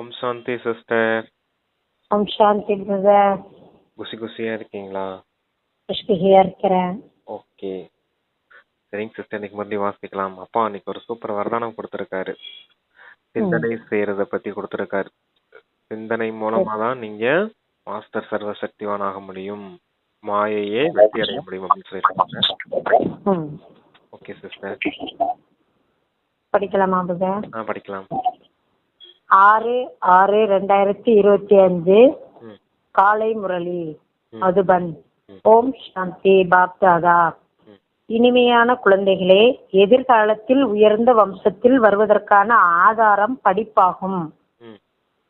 ஓம் சாந்தி sister. ஓம் சாந்தி brother. குசி குசியா இருக்கீங்களா? புஷ்பிகையா இருக்கிறேன். Okay. சரிங்க சிஸ்டர் இன்னைக்கு மறுபடியும் வாசிக்கலாம். அப்பா அன்னைக்கு ஒரு சூப்பர் வரதானம் கொடுத்துருக்காரு. சிந்தனை செய்யறத பத்தி கொடுத்துருக்காரு. சிந்தனை மூலமா தான் நீங்க மாஸ்டர் சர்வ சக்திவான் ஆக முடியும். மாயையே வெற்றி அடைய முடியும் அப்படின்னு சொல்லியிருக்காங்க ஓகே சிஸ்டர். படிக்கலாமா ஆ படிக்கலாம். ஆறு ஆறு ரெண்டாயிரத்தி இருபத்தி அஞ்சு. காலை முரளி. மதுபன். ஓம் சாந்தி பாப்தாதா. இனிமையான குழந்தைகளே எதிர்காலத்தில் உயர்ந்த வம்சத்தில் வருவதற்கான ஆதாரம் படிப்பாகும்.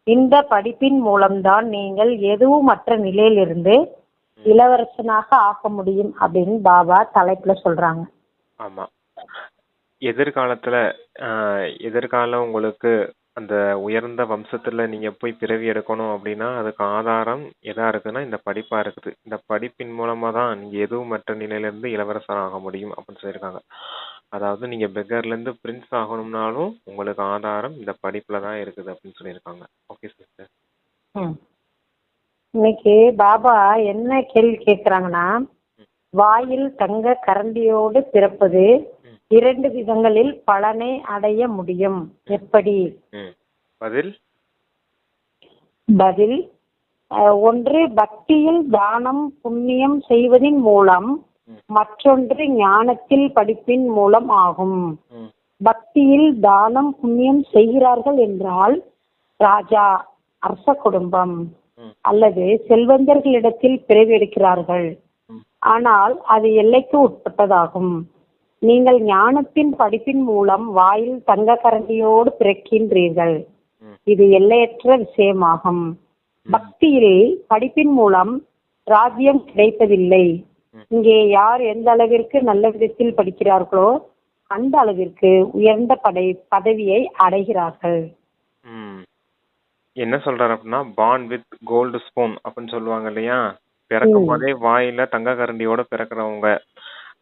இந்த படிப்பின் மூலம்தான் நீங்கள் எதுவுமற்ற நிலையிலிருந்து இளவரசனாக ஆக முடியும் அப்படின்னு பாபா தலைப்புல சொல்றாங்க. ஆமா. எதிர்காலத்துல எதிர்காலம் உங்களுக்கு அந்த உயர்ந்த வம்சத்துல நீங்க போய் பிறவி எடுக்கணும் அப்படின்னா அதுக்கு ஆதாரம் எதா இருக்குன்னா இந்த படிப்பா இருக்குது. இந்த படிப்பின் மூலமா தான் நீங்க எதுவும் மற்ற நிலையில இருந்து இளவரசர் ஆக முடியும் அப்படின்னு சொல்லியிருக்காங்க. அதாவது நீங்க பெக்கர்ல இருந்து பிரின்ஸ் ஆகணும்னாலும் உங்களுக்கு ஆதாரம் இந்த படிப்புல தான் இருக்குது அப்படின்னு சொல்லியிருக்காங்க. ஓகே சிஸ்டர் ம். இன்னைக்கு பாபா என்ன கேள்வி கேக்குறாங்கன்னா வாயில் தங்க கரண்டியோடு பிறப்பது. இரண்டு விதங்களில் பலனை அடைய முடியும். எப்படி? பதில்? பதில் ஒன்று பக்தியில் தானம் புண்ணியம் செய்வதின் மூலம். மற்றொன்று ஞானத்தில் படிப்பின் மூலம் ஆகும். பக்தியில் தானம் புண்ணியம் செய்கிறார்கள் என்றால் ராஜா அரச குடும்பம் அல்லது செல்வந்தர்களிடத்தில் பிறவி எடுக்கிறார்கள். ஆனால் அது எல்லைக்கு உட்பட்டதாகும். நீங்கள் ஞானத்தின் படிப்பின் மூலம் வாயில் தங்க கரண்டியோடு பிறக்கின்றீர்கள். இது எல்லையற்ற விஷயமாகும். பக்தியில் படிப்பின் மூலம் ராஜ்யம் கிடைப்பதில்லை. இங்கே யார் எந்த அளவிற்கு நல்ல விதத்தில் படிக்கிறார்களோ அந்த அளவிற்கு உயர்ந்த படை பதவியை அடைகிறார்கள். என்ன சொல்றாரு அப்படின்னா பான் வித் கோல்டு ஸ்பூன் அப்படின்னு சொல்லுவாங்க இல்லையா? பிறக்கும் போதே வாயில தங்க கரண்டியோட பிறக்கிறவங்க.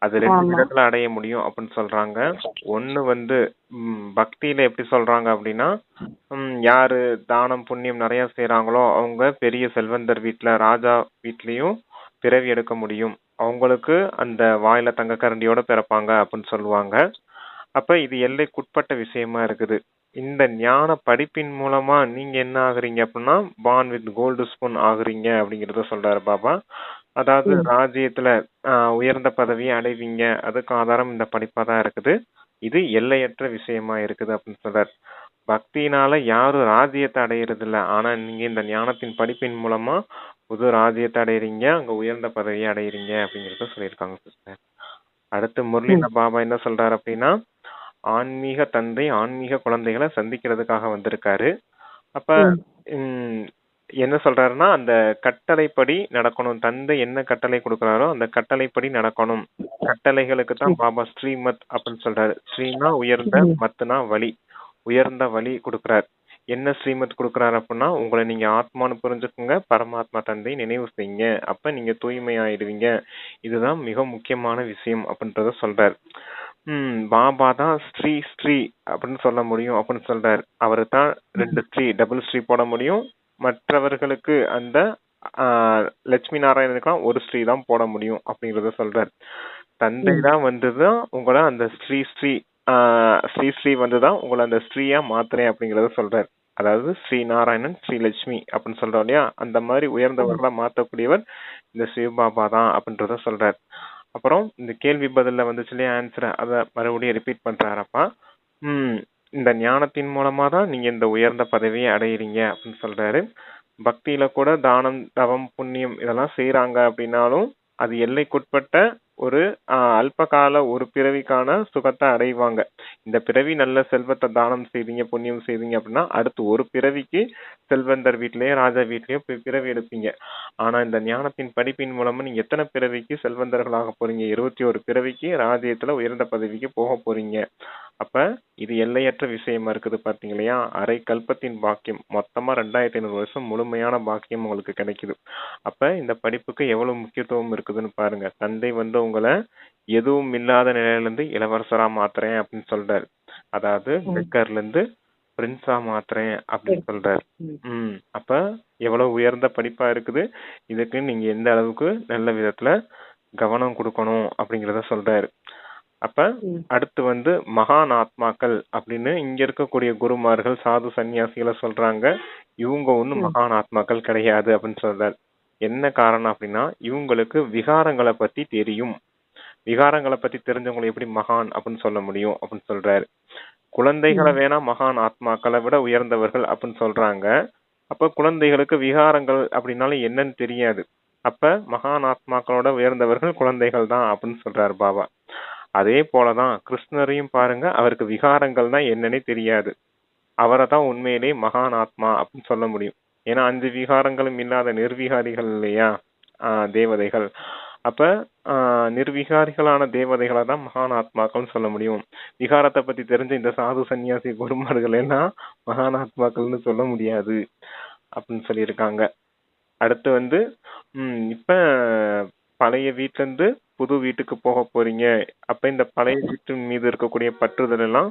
அது ரெண்டு ஆமா. விதத்துல அடைய முடியும் அப்படின்னு சொல்றாங்க. ஒண்ணு வந்து ம், பக்தியில எப்படி சொல்றாங்க அப்படின்னா ம், யாரு தானம் புண்ணியம் நிறைய செய்றாங்களோ அவங்க பெரிய செல்வந்தர் வீட்ல ராஜா வீட்லயும் பிறவி எடுக்க முடியும். அவங்களுக்கு அந்த வாயில தங்க கரண்டியோட பிறப்பாங்க அப்படின்னு சொல்லுவாங்க. அப்ப இது எல்லைக்குட்பட்ட விஷயமா இருக்குது. இந்த ஞான படிப்பின் மூலமா நீங்க என்ன ஆகுறீங்க அப்படின்னா பான் வித் கோல்டு ஸ்பூன் ஆகுறீங்க அப்படிங்கறத சொல்றாரு பாபா. அதாவது ராஜ்யத்துல ஆஹ், உயர்ந்த பதவியை அடைவீங்க. அதுக்கு ஆதாரம் இந்த படிப்பா தான் இருக்குது. இது எல்லையற்ற விஷயமா இருக்குது அப்படின்னு சொல்றாரு. பக்தியினால யாரும் ராஜ்யத்தை அடையிறது இல்ல ஆனா நீங்க இந்த ஞானத்தின் படிப்பின் மூலமா புது ராஜ்யத்தை அடையறீங்க. அங்க உயர்ந்த பதவியை அடையறீங்க அப்படிங்கறத சொல்லியிருக்காங்க சிஸ்டர் அடுத்து முரளியில பாபா என்ன சொல்றாரு அப்படின்னா ஆன்மீக தந்தை ஆன்மீக குழந்தைகளை சந்திக்கிறதுக்காக வந்திருக்காரு. அப்ப ம், என்ன சொல்றாருன்னா அந்த கட்டளைப்படி நடக்கணும். தந்தை என்ன கட்டளை கொடுக்கறாரோ அந்த கட்டளைப்படி நடக்கணும். கட்டளைகளுக்கு தான் பாபா ஸ்ரீமத் அப்படின்னு சொல்றாரு. ஸ்ரீனா உயர்ந்த மத்துனா வழி உயர்ந்த வழி கொடுக்கறார். என்ன ஸ்ரீமத் கொடுக்கறாரு அப்படின்னா உங்களை நீங்க ஆத்மான்னு புரிஞ்சுக்குங்க பரமாத்மா தந்தை நினைவு செய்யுங்க. அப்ப நீங்க தூய்மை ஆயிடுவீங்க இதுதான் மிக முக்கியமான விஷயம் அப்படின்றத சொல்றாரு. ம் பாபா தான் ஸ்ரீ ஸ்ரீ அப்படின்னு சொல்ல முடியும் அப்படின்னு சொல்றாரு. அவரு தான் ரெண்டு ஸ்ரீ டபுள் ஸ்ரீ போட முடியும். மற்றவர்களுக்கு அந்த லட்சுமி நாராயணனுக்குலாம் ஒரு ஸ்ரீ தான் போட முடியும் அப்படிங்கறத சொல்றாரு. தந்தை தான் வந்துதான் உங்களை அந்த ஸ்ரீ ஸ்ரீ ஆஹ், ஸ்ரீ ஸ்ரீ வந்துதான் உங்களை அந்த ஸ்ரீயா மாத்துறேன் அப்படிங்கறத சொல்றாரு. அதாவது ஸ்ரீ நாராயணன் ஸ்ரீ லட்சுமி அப்படின்னு சொல்றோம் இல்லையா? அந்த மாதிரி உயர்ந்தவர்களா மாத்தக்கூடியவர் இந்த சிவபாபா தான் அப்படின்றத சொல்றாரு. அப்புறம் இந்த கேள்வி பதில்ல வந்துச்சு இல்லையா ஆன்சர் அத மறுபடியும் ரிப்பீட் பண்றாரப்பா. ம் இந்த ஞானத்தின் மூலமா தான் நீங்க இந்த உயர்ந்த பதவியை அடையிறீங்க அப்படின்னு சொல்றாரு. பக்தியில கூட தானம் தவம் புண்ணியம் இதெல்லாம் செய்யறாங்க அப்படின்னாலும் அது எல்லைக்குட்பட்ட ஒரு அல்பகால ஒரு பிறவிக்கான சுகத்தை அடைவாங்க. இந்த பிறவி நல்ல செல்வத்தை தானம் செய்தீங்க புண்ணியம் செய்தீங்க அப்படின்னா அடுத்து ஒரு பிறவிக்கு செல்வந்தர் வீட்லயோ ராஜா வீட்லயோ போய் பிறவி எடுப்பீங்க. ஆனா இந்த ஞானத்தின் படிப்பின் மூலமா நீங்க எத்தனை பிறவிக்கு செல்வந்தர்களாக போறீங்க? இருபத்தி ஒரு பிறவிக்கு ராஜ்யத்துல உயர்ந்த பதவிக்கு போக போறீங்க. அப்ப இது எல்லையற்ற விஷயமா இருக்குது பாத்தீங்க இல்லையா அரை கல்பத்தின் பாக்கியம். மொத்தமா ரெண்டாயிரத்தி ஐநூறு வருஷம் முழுமையான பாக்கியம் உங்களுக்கு கிடைக்குது. அப்ப இந்த படிப்புக்கு எவ்வளவு முக்கியத்துவம் இருக்குதுன்னு பாருங்க. தந்தை வந்து உங்களை எதுவும் இல்லாத நிலையில இருந்து இளவரசரா மாத்துறேன் அப்படின்னு சொல்றாரு. அதாவது பெக்கர்ல இருந்து பிரின்ஸா மாத்துறேன் அப்படின்னு சொல்றாரு. ம். ம். அப்ப எவ்வளவு உயர்ந்த படிப்பா இருக்குது? இதுக்கு நீங்க எந்த அளவுக்கு நல்ல விதத்துல கவனம் கொடுக்கணும் அப்படிங்கறத சொல்றாரு. அப்ப. அடுத்து வந்து மகான் ஆத்மாக்கள் அப்படின்னு இங்க இருக்கக்கூடிய குருமார்கள் சாது சன்னியாசிகளை சொல்றாங்க. இவங்க ஒண்ணும். மகான் ஆத்மாக்கள் கிடையாது அப்படின்னு சொல்றாரு. என்ன காரணம் அப்படின்னா இவங்களுக்கு விகாரங்களை பத்தி தெரியும். விகாரங்களை பத்தி தெரிஞ்சவங்களை எப்படி மகான் அப்படின்னு சொல்ல முடியும் அப்படின்னு சொல்றாரு. குழந்தைகளை வேணா மகான் ஆத்மாக்களை விட உயர்ந்தவர்கள் அப்படின்னு சொல்றாங்க. அப்ப குழந்தைகளுக்கு விகாரங்கள் அப்படின்னாலும் என்னன்னு தெரியாது. அப்ப மகான் ஆத்மாக்களோட உயர்ந்தவர்கள் குழந்தைகள் தான் அப்படின்னு சொல்றாரு பாபா. அதே போலதான் கிருஷ்ணரையும் பாருங்க அவருக்கு விகாரங்கள்னா என்னன்னே தெரியாது. அவரை தான் உண்மையிலே மகான் ஆத்மா அப்படின்னு சொல்ல முடியும். ஏன்னா அஞ்சு விகாரங்களும் இல்லாத நிர்விகாரிகள் இல்லையா? தேவதைகள். அப்ப நிர்விகாரிகளான தேவதைகளை தான் மகான் ஆத்மாக்கள்னு சொல்ல முடியும். விகாரத்தை பத்தி தெரிஞ்ச இந்த சாது சன்னியாசி குருமார்கள் எல்லாம் மகான் ஆத்மாக்கள்னு சொல்ல முடியாது. அப்படின்னு சொல்லியிருக்காங்க. அடுத்து வந்து ம் இப்ப பழைய வீட்டிலேருந்து புது வீட்டுக்கு போக போறீங்க. அப்ப இந்த பழைய வீட்டின் மீது இருக்கக்கூடிய பற்றுதல் எல்லாம்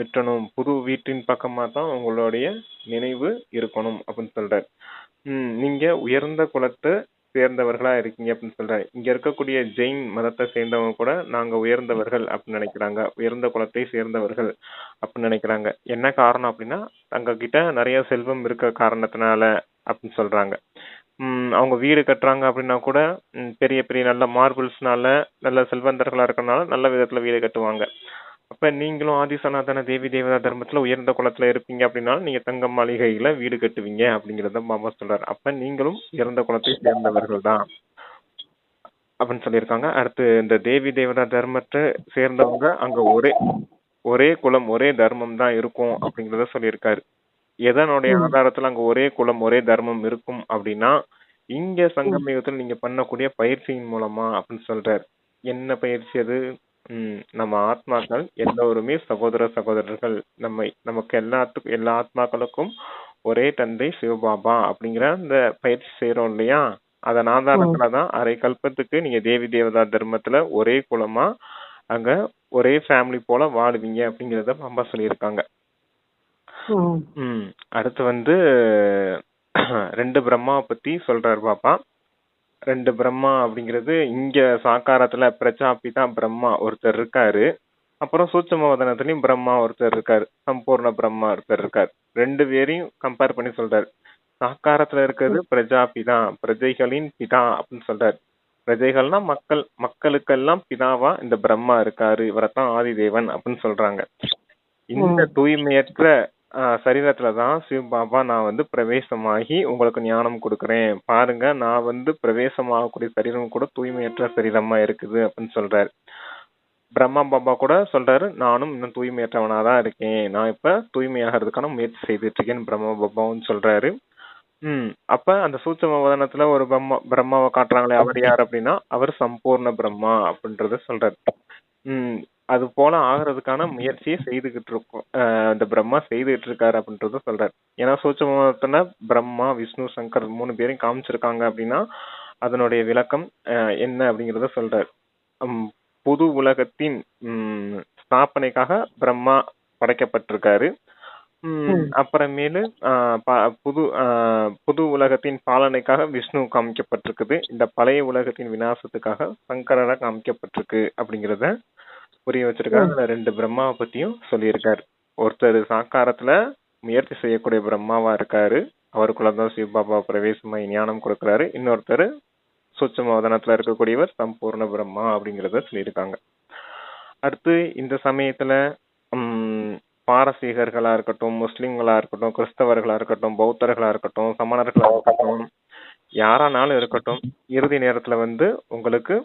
விட்டணும் புது வீட்டின் பக்கமாக தான் உங்களுடைய நினைவு இருக்கணும் அப்படின்னு சொல்றாரு. ம் நீங்க உயர்ந்த குலத்தை சேர்ந்தவர்களா இருக்கீங்க அப்படின்னு சொல்றாரு. இங்க இருக்கக்கூடிய ஜெயின் மதத்தை சேர்ந்தவங்க கூட நாங்க உயர்ந்தவர்கள் அப்படின்னு நினைக்கிறாங்க. உயர்ந்த குலத்தை சேர்ந்தவர்கள் அப்படின்னு நினைக்கிறாங்க. என்ன காரணம் அப்படின்னா தங்க கிட்ட நிறைய செல்வம் இருக்க காரணத்தினால அப்படின்னு சொல்றாங்க. அவங்க வீடு கட்டுறாங்க அப்படின்னா கூட பெரிய பெரிய நல்ல மார்பிள்ஸ்னால நல்ல செல்வந்தர்களாக இருக்கறனால நல்ல விதத்தில் வீடு கட்டுவாங்க. அப்போ நீங்களும் ஆதி சனாதன தேவி தேவதா தர்மத்தில் உயர்ந்த குளத்தில் இருப்பீங்க அப்படின்னா நீங்கள் தங்க மாளிகையில் வீடு கட்டுவீங்க அப்படிங்கிறத மாமா சொல்கிறார் அப்போ நீங்களும் உயர்ந்த குலத்தை சேர்ந்தவர்கள் தான் அப்படின்னு சொல்லியிருக்காங்க. அடுத்து இந்த தேவி தேவதா தர்மத்தை சேர்ந்தவங்க அங்கே ஒரே ஒரே குலம் ஒரே தர்மம் தான் இருக்கும் அப்படிங்கிறத சொல்லியிருக்காரு. எதனுடைய. ஆதாரத்துல அங்க ஒரே குலம் ஒரே தர்மம் இருக்கும் அப்படின்னா இங்க சங்கமயுகத்துல நீங்க பண்ணக்கூடிய பயிற்சியின் மூலமா அப்படின்னு சொல்றாரு. என்ன பயிற்சி அது? ம், நம்ம ஆத்மாக்கள் எல்லோருமே சகோதர சகோதரர்கள். நம்மை நமக்கு எல்லாத்துக்கும் எல்லா ஆத்மாக்களுக்கும் ஒரே தந்தை சிவபாபா அப்படிங்கிற அந்த பயிற்சி செய்யறோம் இல்லையா? அதன் ஆதாரத்துலதான் அரை கல்பத்துக்கு நீங்க தேவி தேவதா தர்மத்துல ஒரே குலமா அங்க ஒரே ஃபேமிலி போல வாழுவீங்க அப்படிங்கறத பாபா சொல்லியிருக்காங்க. ம். அடுத்து வந்து ரெண்டு பிரம்மாவை பத்தி சொல்றாரு பாப்பா. ரெண்டு பிரம்மா அப்படிங்கிறது இங்க சாக்காரத்துல பிரஜாபி தான் பிரம்மா ஒருத்தர் இருக்காரு. அப்புறம் சூட்சமவதனத்துலயும் பிரம்மா ஒருத்தர் இருக்காரு. சம்பூர்ண பிரம்மா ஒருத்தர் இருக்காரு. ரெண்டு பேரையும் கம்பேர் பண்ணி சொல்றாரு. சாக்காரத்துல இருக்கிறது பிரஜாபி தான் பிரஜைகளின் பிதா அப்படின்னு சொல்றாரு. பிரஜைகள்னா மக்கள் மக்களுக்கெல்லாம் பிதாவா இந்த பிரம்மா இருக்காரு. இவரைத்தான் ஆதிதேவன் அப்படின்னு சொல்றாங்க. இந்த தூய்மையற்ற ஆஹ், சரீரத்துலதான் சிவபாபா நான் வந்து பிரவேசமாகி உங்களுக்கு ஞானம் கொடுக்கறேன். பாருங்க நான் வந்து பிரவேசமாகக்கூடிய சரீரம் கூட தூய்மையற்ற சரீரமா இருக்குது அப்படின்னு சொல்றாரு. பிரம்மா பாபா கூட சொல்றாரு நானும் இன்னும் தூய்மையற்றவனா தான் இருக்கேன். நான் இப்ப தூய்மையாகிறதுக்கான முயற்சி செய்துட்டு இருக்கேன்னு பிரம்மா பாபாவும் சொல்றாரு. உம் அப்ப அந்த சூட்சம வதனத்துல ஒரு பிரம்மா பிரம்மாவை காட்டுறாங்களே அவர் யார் அப்படின்னா அவர் சம்பூர்ண பிரம்மா அப்படின்றத சொல்றாரு. உம் அது போல ஆகிறதுக்கான முயற்சியை செய்துகிட்டு இருக்கோம். இந்த பிரம்மா செய்துகிட்டு இருக்காரு அப்படின்றத சொல்றாரு. ஏன்னா சூட்சமத்துல பிரம்மா விஷ்ணு சங்கர் மூணு பேரையும் காமிச்சிருக்காங்க அப்படின்னா அதனுடைய விளக்கம் அஹ் என்ன அப்படிங்கறத சொல்றாரு. புது உலகத்தின் உம் ஸ்தாபனைக்காக பிரம்மா படைக்கப்பட்டிருக்காரு. அப்புறமேலு புது புது உலகத்தின் பாலனைக்காக விஷ்ணு காமிக்கப்பட்டிருக்குது. இந்த பழைய உலகத்தின் விநாசத்துக்காக சங்கரரா காமிக்கப்பட்டிருக்கு அப்படிங்கறத புரிய வச்சிருக்காரு. அதுல ரெண்டு பிரம்மாவை பத்தியும் சொல்லியிருக்காரு. ஒருத்தர் சாக்காரத்துல முயற்சி செய்யக்கூடிய பிரம்மாவா இருக்காரு. அவருக்குள்ளதான் சிவபாபா பிரவேசமாய் ஞானம் கொடுக்கறாரு. இன்னொருத்தர் சூட்சம வதனத்துல இருக்கக்கூடியவர் சம்பூர்ண பிரம்மா அப்படிங்கறத சொல்லியிருக்காங்க. அடுத்து இந்த சமயத்துல உம் பாரசீகர்களா இருக்கட்டும் முஸ்லிம்களா இருக்கட்டும் கிறிஸ்தவர்களா இருக்கட்டும் பௌத்தர்களா இருக்கட்டும் சமணர்களா இருக்கட்டும் யாரானாலும் இருக்கட்டும் இறுதி நேரத்துல வந்து உங்களுக்கு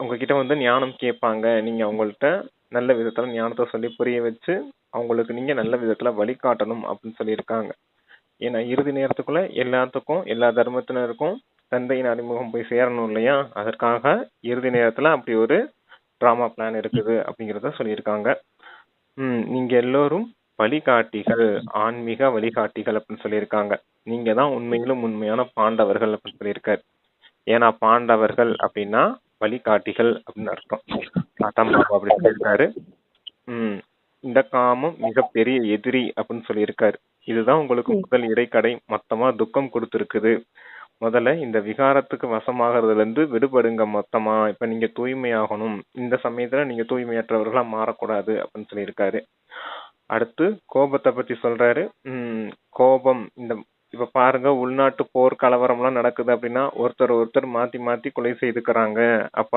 உங்ககிட்ட வந்து ஞானம் கேட்பாங்க. நீங்க அவங்கள்ட்ட நல்ல விதத்துல ஞானத்தை சொல்லி புரிய வச்சு அவங்களுக்கு நீங்க நல்ல விதத்துல வழிகாட்டணும் அப்படின்னு சொல்லியிருக்காங்க. ஏன்னா இறுதி நேரத்துக்குள்ள எல்லாத்துக்கும் எல்லா தர்மத்தினருக்கும் தந்தையின் அறிமுகம் போய் சேரணும் இல்லையா? அதற்காக இறுதி நேரத்துல அப்படி ஒரு ட்ராமா பிளான் இருக்குது அப்படிங்கிறத சொல்லியிருக்காங்க. ம் நீங்க எல்லோரும் வழிகாட்டிகள் ஆன்மீக வழிகாட்டிகள் அப்படின்னு சொல்லியிருக்காங்க. நீங்க தான் உண்மையிலும் உண்மையான பாண்டவர்கள் அப்படின்னு சொல்லியிருக்காரு. ஏன்னா பாண்டவர்கள் அப்படின்னா வழிகாட்டிகள் அப்படின்னு அர்த்தம். தாத்தா பாபா அப்படி சொல்லியிருக்காரு. ம் இந்த காமம் மிகப்பெரிய எதிரி அப்படின்னு சொல்லியிருக்காரு. இதுதான் உங்களுக்கு. முதல் இடைக்கடை. மொத்தமா துக்கம் கொடுத்துருக்குது. முதல்ல இந்த விகாரத்துக்கு வசமாகறதுல இருந்து விடுபடுங்க மொத்தமா. இப்ப நீங்க தூய்மையாகணும். இந்த சமயத்துல நீங்க தூய்மையற்றவர்களா மாறக்கூடாது அப்படின்னு சொல்லியிருக்காரு. அடுத்து கோபத்தை பத்தி சொல்றாரு. உம் கோபம். இந்த இப்ப பாருங்க உள்நாட்டு போர் கலவரம்லாம் நடக்குது அப்படின்னா ஒருத்தர் ஒருத்தர் மாத்தி மாத்தி கொலை செய்துக்கிறாங்க. அப்ப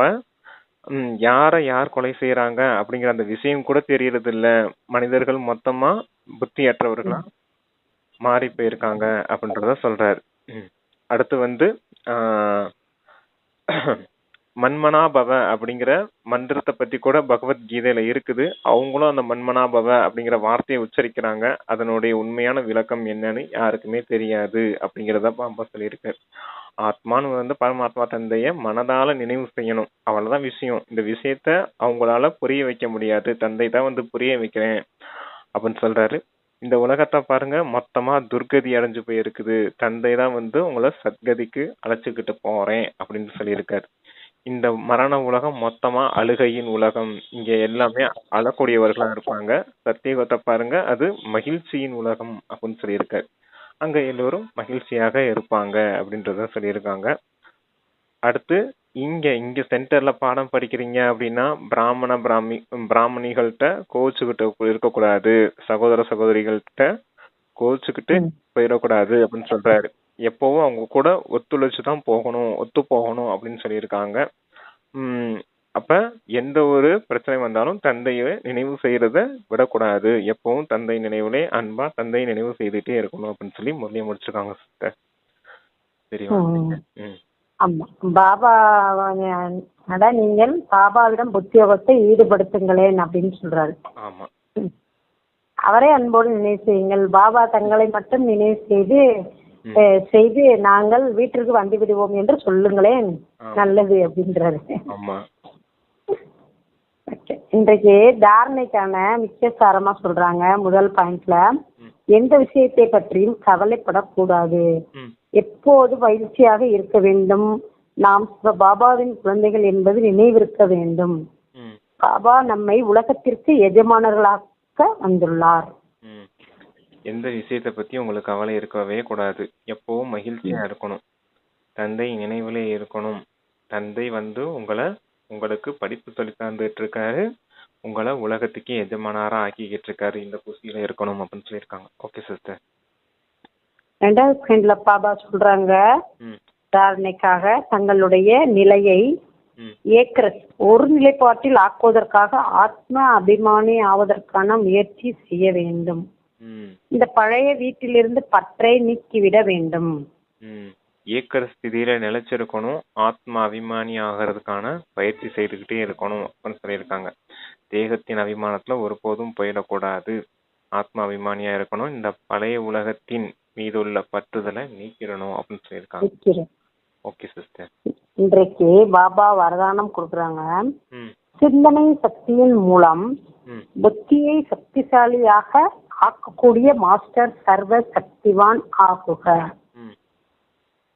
யாரை யார் கொலை செய்யறாங்க அப்படிங்கிற அந்த விஷயம் கூட தெரியறது இல்ல மனிதர்கள் மொத்தமா புத்தியற்றவர்களா மாறி போயிருக்காங்க அப்படின்றத சொல்றாரு. அடுத்து வந்து ஆஹ் மன்மனாபவ அப்படிங்கிற மந்திரத்தை பத்தி கூட பகவத்கீதையில இருக்குது. அவங்களும் அந்த மன்மனாபவ அப்படிங்கிற வார்த்தையை உச்சரிக்கிறாங்க. அதனுடைய உண்மையான விளக்கம் என்னன்னு யாருக்குமே தெரியாது அப்படிங்கிறத பாம்பா சொல்லியிருக்காரு. ஆத்மான்னு வந்து பரமாத்மா தந்தைய மனதால நினைவு செய்யணும். அவ்வளவுதான் விஷயம். இந்த விஷயத்த அவங்களால புரிய வைக்க முடியாது. தந்தை தான் வந்து புரிய வைக்கிறேன் அப்படின்னு சொல்றாரு. இந்த உலகத்தை பாருங்க மொத்தமா துர்கதி அடைஞ்சு போயிருக்குது. தந்தை தான் வந்து உங்களை சத்கதிக்கு அழைச்சுக்கிட்டு போறேன் அப்படின்னு சொல்லியிருக்காரு. இந்த மரண உலகம் மொத்தமா அழுகையின் உலகம். இங்க எல்லாமே அழக்கூடியவர்களா இருப்பாங்க. சத்தியகத்தை பாருங்க அது மகிழ்ச்சியின் உலகம் அப்படின்னு சொல்லியிருக்காரு. அங்க எல்லோரும் மகிழ்ச்சியாக இருப்பாங்க அப்படின்றத சொல்லியிருக்காங்க. அடுத்து இங்க இங்க சென்டர்ல பாடம் படிக்கிறீங்க அப்படின்னா பிராமண பிராமி பிராமணிகள்கிட்ட கோச்சுக்கிட்டு இருக்கக்கூடாது. சகோதர சகோதரிகள்கிட்ட கோச்சுக்கிட்டு. போயிடக்கூடாது அப்படின்னு சொல்றாரு. எப்பவும் அவங்க கூட ஒத்துழைச்சு தான் போகணும் ஒத்து போகணும் அப்படின்னு சொல்லியிருக்காங்க. உம் அப்ப எந்த ஒரு பிரச்சனை வந்தாலும் தந்தையை நினைவு செய்யறத விடக்கூடாது. எப்பவும் தந்தை நினைவுலே அன்பா தந்தை நினைவு செய்துட்டே இருக்கணும் அப்படின்னு சொல்லி முறைய முடிச்சிருக்காங்க சிஸ்டர் பாபா அதான் நீங்கள் பாபாவிடம் புத்தியோகத்தை ஈடுபடுத்துங்களேன் அப்படின்னு சொல்றாரு. ஆமா. அவரே அன்போடு நினைவு செய்யுங்கள். பாபா தங்களை மட்டும் நினைவு செய்து செய்து நாங்கள் வீட்டிற்கு வந்து விடுவோம் என்று சொல்லுங்களேன். நல்லது அப்படின்றாரு. Okay. இன்றைக்கு தாரணைக்கான முக்கிய சாரமா சொல்றாங்க முதல் பாயிண்ட்ல. எந்த விஷயத்தை பற்றியும் கவலைப்படக்கூடாது. எப்போது மகிழ்ச்சியாக இருக்க வேண்டும்? நாம் பாபாவின் குழந்தைகள் என்பது நினைவிருக்க வேண்டும். பாபா நம்மை உலகத்திற்கு எஜமானர்களாக்க வந்துள்ளார். எந்த விஷயத்தை பத்தி உங்களுக்கு கவலை இருக்கவே கூடாது. எப்பவும் மகிழ்ச்சியா இருக்கணும். தந்தை நினைவிலே இருக்கணும். தந்தை வந்து உங்களை உங்களுக்கு படிப்பு சொல்லி தந்துட்டு இருக்காரு உங்களை உலகத்துக்கு எஜமானாரா ஆக்கிக்கிட்டு இருக்காரு இந்த குசியில இருக்கணும் அப்படின்னு சொல்லியிருக்காங்க. ஓகே சிஸ்டர் ரெண்டாவது பாயிண்ட்ல பாபா சொல்றாங்க. ம். தங்களுடைய நிலையை ம். ஒரு நிலைப்பாட்டில் ஆக்குவதற்காக ஆத்ம அபிமானி ஆவதற்கான முயற்சி செய்ய வேண்டும். இந்த பழைய வீட்டிலிருந்து பற்றை நீக்கிவிட வேண்டும். ஏக்கர் ஸ்திதியில நிலைச்சிருக்கணும். ஆத்ம அபிமானி ஆகிறதுக்கான பயிற்சி செய்துக்கிட்டே இருக்கணும் அப்படின்னு சொல்லியிருக்காங்க. தேகத்தின் அபிமானத்துல ஒருபோதும் போயிடக்கூடாது. ஆத்ம அபிமானியா இருக்கணும். இந்த பழைய உலகத்தின் மீது உள்ள பற்றுதலை நீக்கிடணும் அப்படின்னு சொல்லியிருக்காங்க. Okay sister. இன்றைக்கு பாபா வரதானம் கொடுக்குறாங்க. சிந்தனை சக்தியின் மூலம் புத்தியை சக்திசாலியாக ஆக்கக்கூடிய மாஸ்டர் சர்வ சக்திவான் ஆகுக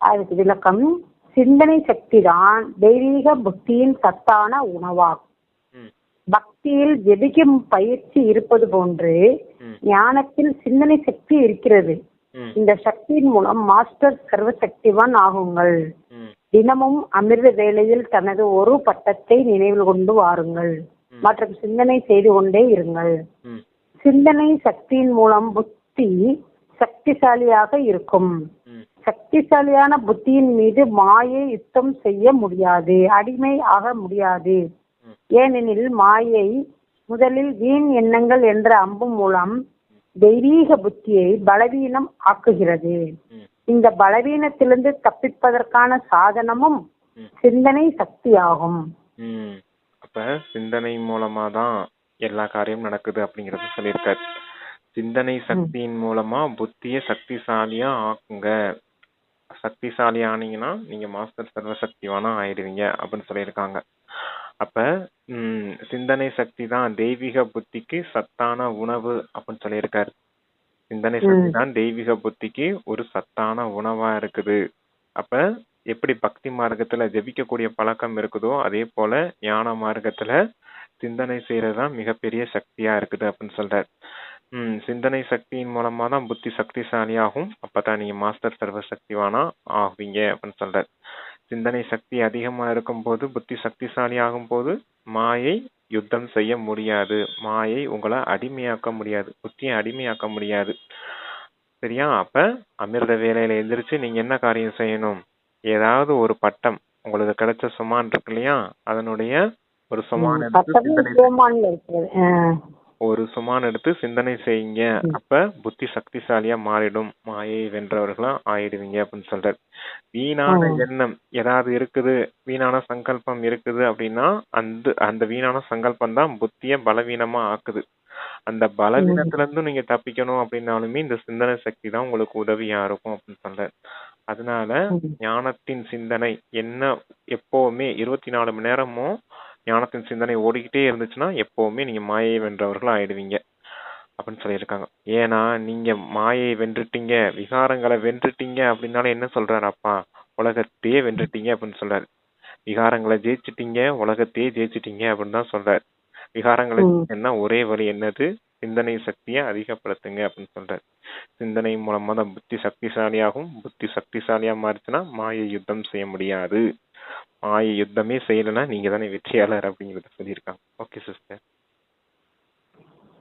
அதுக்கு விளக்கம். சிந்தனை சக்தி தான் தெய்வீக புத்தியின் சத்தான உணவாகும். பக்தியில் ஜெபிக்கும் பயிற்சி இருப்பது போன்று ஞானத்தில் சிந்தனை சக்தி இருக்கிறது. இந்த சக்தியின் மூலம் மாஸ்டர் சர்வ சக்திவான் ஆகுங்கள் தினமும் அமிர்த வேளையில் தனது ஒரு பட்டத்தை நினைவில் கொண்டு வாருங்கள். மற்றும் சிந்தனை செய்து கொண்டே இருங்கள். சிந்தனை சக்தியின் மூலம் புத்தி சக்திசாலியாக இருக்கும். சக்திசாலியான புத்தியின் மீது மாயை யுத்தம் செய்ய முடியாது அடிமை ஆக முடியாது. ஏனெனில் மாயை முதலில் வீண் எண்ணங்கள் என்ற அம்பு மூலம் தெய்வீக புத்தியை பலவீனம் ஆக்குகிறது. இந்த பலவீனத்திலிருந்து தப்பிப்பதற்கான சாதனமும் சிந்தனை சக்தியாகும். அப்ப சிந்தனை மூலமா தான் எல்லா காரியமும் நடக்குது அப்படிங்கறத சொல்லியிருக்காரு. சிந்தனை சக்தியின் மூலமா புத்திய சக்திசாலியா ஆக்குங்க. சக்திசாலி ஆனீங்கன்னா நீங்க மாஸ்டர் சர்வ சக்திவானா ஆயிடுவீங்க அப்படின்னு சொல்லியிருக்காங்க. அப்ப ம் சிந்தனை சக்தி தான் தெய்வீக புத்திக்கு சத்தான உணவு அப்படின்னு சொல்லியிருக்காரு. சிந்தனை சக்தி தான் தெய்வீக புத்திக்கு ஒரு சத்தான உணவா இருக்குது. அப்ப எப்படி பக்தி மார்க்கத்துல ஜெபிக்கக்கூடிய பழக்கம் இருக்குதோ அதே போல ஞான மார்க்கத்துல சிந்தனை செய்யறதுதான் மிகப்பெரிய சக்தியா இருக்குது அப்படின்னு சொல்கிறார் ம் சிந்தனை சக்தியின் மூலமா தான் புத்தி சக்திசாலியாகும். அப்பதான் நீங்கள் மாஸ்டர் சர்வ சக்திவானா ஆவீங்க அப்படின்னு சொல்கிறார் சிந்தனை சக்தி அதிகமாக இருக்கும்போது புத்தி சக்திசாலி ஆகும்போது மாயை யுத்தம் செய்ய முடியாது. மாயை உங்களை அடிமையாக்க முடியாது. புத்தியை அடிமையாக்க முடியாது. சரியா? அப்ப அமிர்த வேலையில எந்திரிச்சு நீங்க என்ன காரியம் செய்யணும்? ஏதாவது ஒரு பட்டம். உங்களுக்கு கிடைச்ச சுமான் இருக்கு இல்லையா? அதனுடைய ஒரு சுமான். ஒரு சுமான் எடுத்து சிந்தனை செய்யுங்க. அப்ப புத்தி சக்திசாலியா மாறிடும். மாயை வென்றவர்களா ஆயிடுவீங்க அப்படின்னு சொல்றாரு. வீணான எண்ணம் ஏதாவது இருக்குது? வீணான சங்கல்பம் இருக்குது அப்படின்னா அந்த அந்த வீணான சங்கல்பம் தான் புத்திய பலவீனமா ஆக்குது. அந்த பலவீனத்துல இருந்து நீங்க தப்பிக்கணும் அப்படின்னாலுமே இந்த சிந்தனை சக்தி தான் உங்களுக்கு உதவியா இருக்கும் அப்படின்னு சொல்றாரு. அதனால ஞானத்தின் சிந்தனை என்ன எப்பவுமே இருபத்தி நாலு மணி நேரமும் ஞானத்தின் சிந்தனை ஓடிக்கிட்டே இருந்துச்சுன்னா எப்பவுமே நீங்க மாயை வென்றவர்கள் ஆயிடுவீங்க அப்படின்னு சொல்லியிருக்காங்க. ஏன்னா நீங்க மாயை வென்றுட்டீங்க விகாரங்களை வென்றுட்டீங்க அப்படின்னால என்ன சொல்றாரு அப்பா? உலகத்தையே வென்றுட்டீங்க அப்படின்னு சொல்றாரு. விகாரங்களை ஜெயிச்சிட்டீங்க உலகத்தையே ஜெயிச்சிட்டீங்க அப்படின்னு தான் சொல்றாரு. விகாரங்களை என்ன ஒரே வழி என்னது? சிந்தனை சக்தியை அதிகப்படுத்துங்க அப்படின்னு சொல்றாரு. சிந்தனை மூலமா தான் புத்தி சக்திசாலியாகும் புத்தி சக்திசாலியா மாறிச்சுன்னா மாயை யுத்தம் செய்ய முடியாது. மாயை யுத்தமே செய்யலைன்னா நீங்க தானே வெற்றியாளர் அப்படிங்கறத சொல்லியிருக்காங்க. ஓகே சிஸ்டர்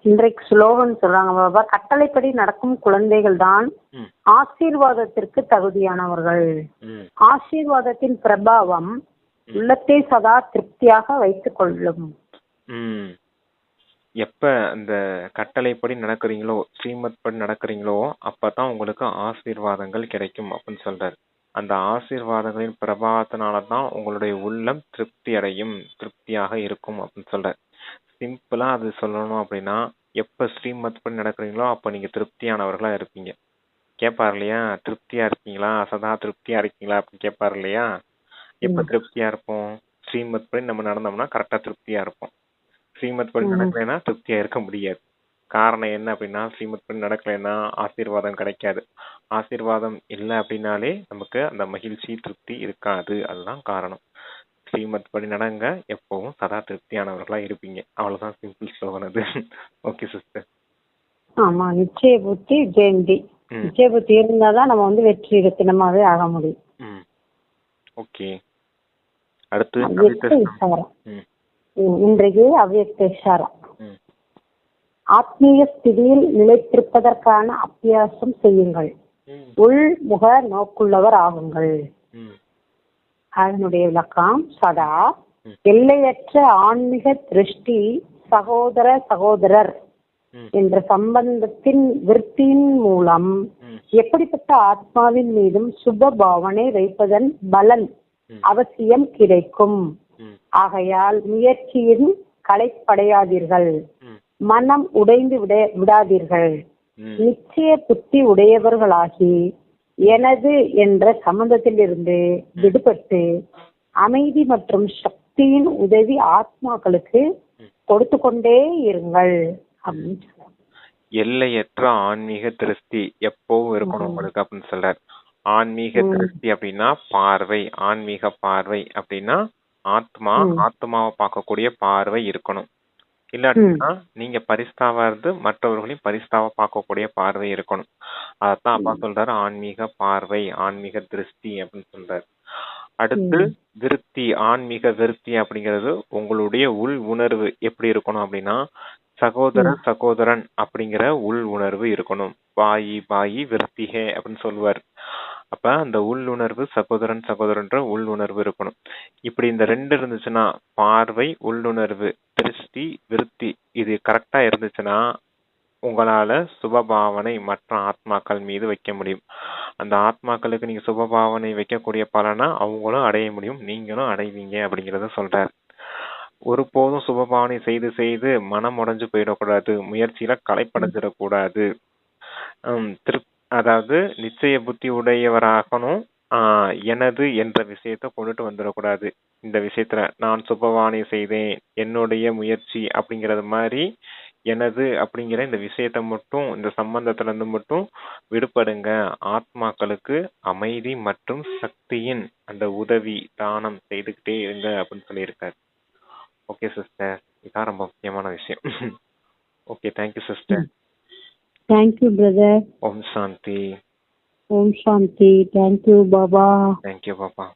இன்றைக்கு ஸ்லோகன் சொல்றாங்க பாபா கட்டளைப்படி நடக்கும் குழந்தைகள் தான் ஆசீர்வாதத்திற்கு தகுதியானவர்கள். ஆசீர்வாதத்தின் பிரபாவம் உள்ளத்தை சதா திருப்தியாக வைத்துக் கொள்ளும் எப்ப அந்த கட்டளைப்படி நடக்கிறீங்களோ ஸ்ரீமத் படி நடக்கிறீங்களோ அப்பதான் உங்களுக்கு ஆசீர்வாதங்கள் கிடைக்கும் அப்படின்னு சொல்றாரு. அந்த ஆசீர்வாதங்களின் பிரபாவத்தினால தான் உங்களுடைய உள்ளம் திருப்தி அடையும் திருப்தியாக இருக்கும் அப்படின்னு சொல்றாரு சிம்பிளா அது சொல்லணும் அப்படின்னா எப்ப ஸ்ரீமத் படி நடக்கிறீங்களோ அப்ப நீங்க திருப்தியானவர்களா இருப்பீங்க. கேட்பார் இல்லையா? திருப்தியா இருக்கீங்களா? சதா திருப்தியா இருக்கீங்களா அப்படின்னு கேட்பார் இல்லையா? எப்ப திருப்தியா இருப்போம்? ஸ்ரீமத் படி நம்ம நடந்தோம்னா கரெக்டா திருப்தியா இருப்போம். ஸ்ரீமத் படி நடக்கலைன்னா திருப்தியா இருக்க முடியாது. காரணம் என்ன அப்படின்னா ஸ்ரீமத் படி நடக்கலைன்னா ஆசீர்வாதம் கிடைக்காது. ஆசீர்வாதம் இல்லை அப்படின்னாலே நமக்கு அந்த மகிழ்ச்சி திருப்தி இருக்காது. அதுதான் காரணம். ஸ்ரீமத் படி நடங்க எப்பவும் சதா திருப்தியானவர்களா இருப்பீங்க. அவ்வளவுதான் சிம்பிள் சொல்றது ஓகே சிஸ்டர் ஆமா நிச்சய புத்தி ஜெயந்தி. நிச்சய புத்தி இருந்தாதான் நம்ம வந்து வெற்றி ரத்தினமாவே ஆக முடியும். ஓகே அடுத்து இன்றைக்கு அவ்வியக்த விசாரம் ம் ஆத்மீய ஸ்திதியில் நிலைத்திருப்பதற்கான அபியாசம் செய்யுங்கள். உள்முக நோக்குள்ளவர் ஆகுங்கள். அதனுடைய விளக்கம் சதா. எல்லையற்ற ஆன்மீக திருஷ்டி சகோதர சகோதரர் என்ற சம்பந்தத்தின் விருத்தியின் மூலம் எப்படிப்பட்ட ஆத்மாவின் மீதும் சுப பாவனை வைப்பதன் பலன். அவசியம் கிடைக்கும். ஆகையால் முயற்சியின் களைப்படையாதீர்கள். மனம் உடைந்து விட விடாதீர்கள். நிச்சய புத்தி உடையவர்களாகி எனது என்ற சம்பந்தத்திலிருந்து விடுபட்டு அமைதி மற்றும் சக்தியின் உதவி ஆத்மாக்களுக்கு கொடுத்து கொண்டே இருங்கள். அப்படின்னு. எல்லையற்ற ஆன்மீக திருஷ்டி எப்பவும் இருக்கணும் உங்களுக்கு அப்படின்னு சொல்றாரு. ஆன்மீக திருஷ்டி அப்படின்னா பார்வை ஆன்மீக பார்வை அப்படின்னா ஆத்மா ஆத்மாவை பார்க்கக்கூடிய பார்வை இருக்கணும். இல்லாட்டினா நீங்க பரிஸ்தாவா இருந்து மற்றவர்களையும் பரிஸ்தாவா பார்க்கக்கூடிய பார்வை இருக்கணும். அதான் அப்பா சொல்றாரு ஆன்மீக பார்வை ஆன்மீக திருஷ்டி அப்படின்னு சொல்றாரு. அடுத்து விருத்தி ஆன்மீக விருத்தி அப்படிங்கிறது உங்களுடைய உள் உணர்வு எப்படி இருக்கணும் அப்படின்னா சகோதர சகோதரன் அப்படிங்கிற உள் உணர்வு இருக்கணும். பாயி பாயி விருத்திகே அப்படின்னு சொல்லுவார். அப்ப அந்த உள்ளுணர்வு சகோதரன் சகோதரன்ற உள்ளுணர்வு இருக்கணும். இப்படி இந்த ரெண்டு இருந்துச்சுன்னா பார்வை உள்ளுணர்வு திருஷ்டி விருத்தி. இது கரெக்டா இருந்துச்சுன்னா உங்களால சுபபாவனை மற்ற ஆத்மாக்கள் மீது வைக்க முடியும். அந்த ஆத்மாக்களுக்கு நீங்க சுபபாவனை வைக்கக்கூடிய பலனை அவங்களும் அடைய முடியும். நீங்களும் அடைவீங்க அப்படிங்கறத சொல்கிறார் ஒருபோதும் சுபபாவனை செய்து செய்து மனம் உடஞ்சு போயிடக்கூடாது. முயற்சியில களைப்படைஞ்சிடக்கூடாது. ஹம் திருப் அதாவது நிச்சய புத்தி உடையவராகணும் ஆஹ் எனது என்ற விஷயத்தை கொண்டுட்டு வந்துடக்கூடாது. இந்த விஷயத்துல நான் சுபவானை செய்தேன் என்னுடைய முயற்சி அப்படிங்கறது மாதிரி எனது அப்படிங்கிற இந்த விஷயத்த மட்டும் இந்த சம்பந்தத்துல இருந்து மட்டும் விடுபடுங்க. ஆத்மாக்களுக்கு அமைதி மற்றும் சக்தியின் அந்த உதவி தானம் செய்துக்கிட்டே இருங்க அப்படின்னு சொல்லியிருக்காரு. ஓகே சிஸ்டர் இதான் ரொம்ப முக்கியமான விஷயம். Okay thank you sister thank you brother ஓம் சாந்தி. ஓம் சாந்தி. Thank you Baba. Thank you பாப்பா